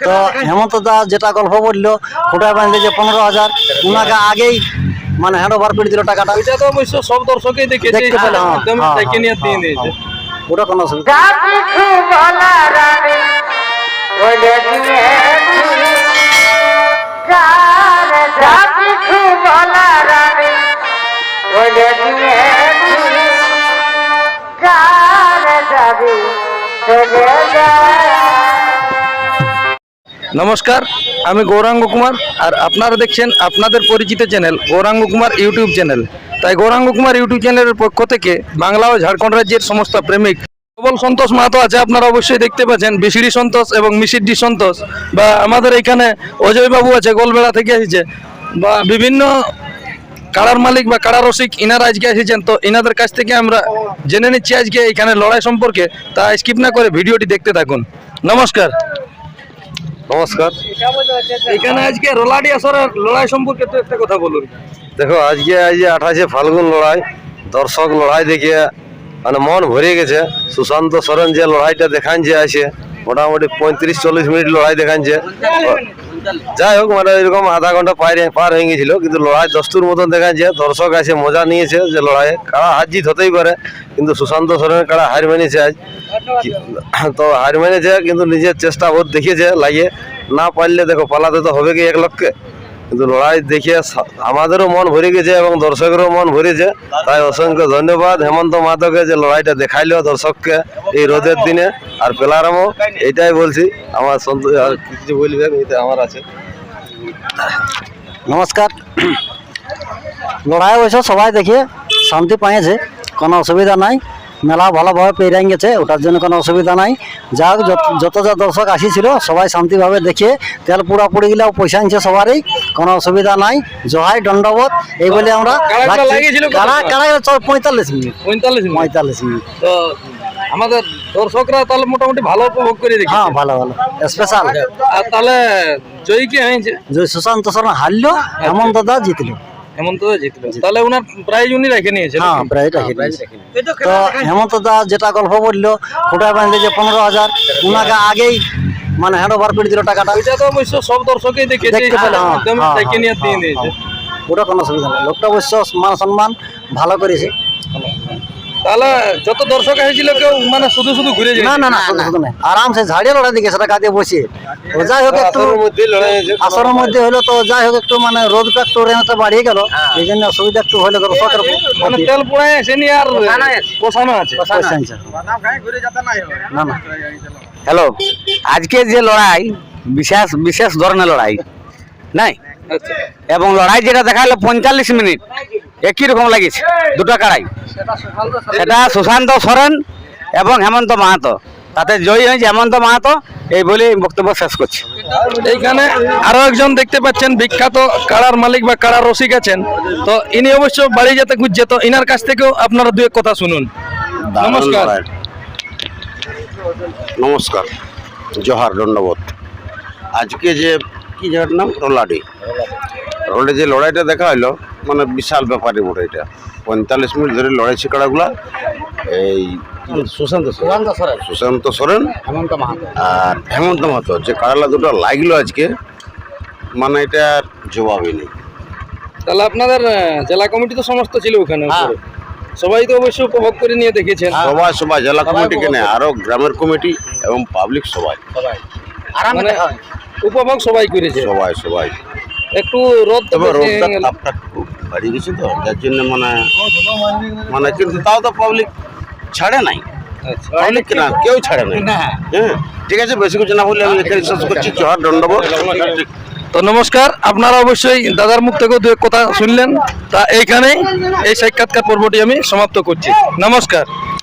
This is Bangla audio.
তো হেমন্ত দা যেটা গল্প বলল খুঁটায় বাঁধলে যে পনেরো হাজার উনাকে আগেই মানে হ্যান্ড ওভার করে দিল টাকাটা। এটা তো অবশ্য সব দর্শকই দেখেছে দেখতে পেল, হ্যাঁ, হ্যাঁ, দেখে নিয়ে হ্যাঁ, দিয়ে দিয়েছে ওটা কোনো অসুবিধা নমস্কার, আমি গৌরাঙ্গ কুমার আর আপনারা দেখছেন আপনাদের পরিচিত channel Gauranga Kumar YouTube channel. তাই গৌরাঙ্গ কুমার ইউটিউব চ্যানেলের পক্ষ থেকে বাংলা ও ঝাড়খণ্ড রাজ্যের সমস্ত প্রেমিক, প্রবল সন্তোষ মাহাতো আছে, আপনারা অবশ্যই দেখতে পাচ্ছেন বিসিডি সন্তোষ এবং মিসিডি সন্তোষ বা আমাদের এখানে অজয় বাবু আছে, গোলবেড়া থেকে এসেছে বা বিভিন্ন কাড়ার মালিক বা কাড়া রসিক ইনারা আজকে এসেছেন। তো ইনাদের কাছ থেকে আমরা জেনে নিচ্ছি আজকে এখানে লড়াই সম্পর্কে, তা স্কিপ না করে ভিডিওটি দেখতে থাকুন। নমস্কার। নমস্কার। এখানে আজকে রোলাডি আসরের লড়াই সম্পর্কে তো একটা কথা বলুন। দেখো আজকে এই যে আঠাশে ফাল্গুন লড়াই দর্শক লড়াই দেখিয়ে মানে মন ভরে গেছে। সুশান্ত সরেন যে লড়াইটা দেখান যে আছে মোটামুটি পঁয়ত্রিশ, চল্লিশ মিনিট লড়াই দেখাচ্ছে। যাই হোক মানে এরকম আধা ঘণ্টা পার পার হয়ে গেছিল, কিন্তু লড়াই দস্তুর মতন দেখাচ্ছে। দর্শক আছে মজা নিয়েছে যে লড়াইয়ে কারা হার জিত হতেই পারে, কিন্তু সুশান্ত সরেনের কারা হার মেনেছে আজ? তো হার মেনেছে, কিন্তু নিজের চেষ্টা বোধ দেখিয়েছে, লাগিয়ে। না পারলে দেখো, পালাতে তো হবে কি এক লক্ষে। কিন্তু লড়াই দেখে আমাদেরও মন ভরে গেছে এবং দর্শকেরও মন ভরেছে। তাই অসংখ্য ধন্যবাদ হেমন্ত মাধবকে যে লড়াইটা দেখাইলো দর্শককে এই রোদের দিনে। আর পেলারামও এইটাই বলছি, আমার আর কিছু বলবে? এটা আমার আছে। নমস্কার। লড়াই হয়েছে সবাই দেখে শান্তি পেয়েছে কোনো অসুবিধা নাই। মেলা ভালোভাবে পেরিয়ে গেছে ওটার জন্য কোনো অসুবিধা নাই। যা হোক যত- যা দর্শক আসিছিল সবাই শান্তিভাবে দেখে তেল পুরা পুড়ি গেলেও পয়সা আনছে সবারই কোনো অসুবিধা নাই। জহাই দণ্ডবোধ এই বলে আমরা পঁয়তাল্লিশ মিনিট। পঁয়তাল্লিশ মিনিট? পঁয়তাল্লিশ মিনিট। তো আমাদের দর্শকরা তাহলে মোটামুটি ভালো উপভোগ করে দেখি হ্যাঁ ভালো ভালো। স্পেশাল আর তাহলে জয়ী কি হয়েছে? যে সুশান্ত শর্মা হারলো হেমন্ত দা জিতলো। হেমন্ত দা জিতলো তাহলে ওনার প্রাইজ উনি রেখে নিয়েছে হ্যাঁ প্রায় রাখি তো হেমন্ত দা যেটা গল্প বলল খুঁটায় বাঁধলে যে পনেরো হাজার উনাকে আগেই মানে হ্যান্ড ওভার করে দিল টাকাটা। এটা তো অবশ্য সব দর্শকেই দেখেছে পেল, হ্যাঁ, হ্যাঁ, দেখে নিয়ে দিয়ে হ্যাঁ, দিয়েছে ওটা কোনো অসুবিধা নেই। লোকটা অবশ্য মান সম্মান ভালো করেছে। তাহলে যত দর্শক এসেছিল কেউ মানে শুধু শুধু ঘুরে যায়। না না না আরামসে ঝাড়িয়ে লড়াই দিকে সেটা কাঁদিয়ে বসে। যাই হোক একটু আসরের মধ্যে হলো তো যাই হোক একটু মানে রোদটা একটু রেঞ্জটা বাড়িয়ে গেল। এই জন্য অসুবিধা একটু হলে দর্শকের মানে তেল পোড়ায় এসেনি আর পোষানো আছে। না না। হ্যালো। আজকে যে লড়াই বিশেষ বিশেষ ধরনের লড়াই নাই? আচ্ছা। এবং লড়াই যেটা দেখাল পঁয়তাল্লিশ মিনিট। একই রকম লাগিয়েছে দুটো কাড়াই। সেটা সুশান্ত সরেন এবং হেমন্ত মাহাতো। তাতে জয়ী হয়েছে হেমন্ত মাহাতো। এই বলে বক্তব্য শেষ করছি। এইখানে আরও একজন দেখতে পাচ্ছেন বিখ্যাত কাড়ার মালিক বা কাড়ার রসিক আছেন। তো ইনি অবশ্য বাড়ি যেতে খুঁজছে তো ইনার কাছ থেকেও আপনারা দু এক কথা শুনুন। নমস্কার। নমস্কার জোহার দণ্ডবোধ। আজকে যে কি জায়গার নাম? রোলাডি। রোডে যে লড়াইটা দেখা হলো মানে বিশাল ব্যাপারই বটে এটা। পঁয়তাল্লিশ মিনিট ধরে লড়াই শিকাড়াগুলা এই সুশান্ত সোরেন। সুশান্ত সোরেন। হেমন্ত মাহাতো। আর হেমন্ত মাহাতো যে কারালা দুটো লাগল আজকে মানে এটা আর জবাবই নেই তাহলে আপনাদের জেলা কমিটি তো সমস্ত ছিল ওখানে উপরে। সবাই তো অবশ্যই উপভোগ করে নিয়ে দেখেছেন। সবাই সবাই জেলা কমিটিকে নেই আরও গ্রামের কমিটি এবং পাবলিক সবাই। মানে উপভোগ সবাই করেছে। সবাই সবাই। একটু রোদ হয়ে রোদটা বাড়িয়ে গেছে তো যার জন্য মানে মানে কিন্তু তাও তো পাবলিক ছাড়ে নাই। আচ্ছা। পাবলিক না কেউ ছাড়ে নাই। হ্যাঁ ঠিক আছে বেশি কিছু না বলে আমি এখানে শেষ করছি। জহার দণ্ডব তো নমস্কার আপনারা অবশ্যই দাদার মুখ থেকেও দু এক কথা শুনলেন। তা এইখানেই এই সাক্ষাৎকার পর্বটি আমি সমাপ্ত করছি। নমস্কার।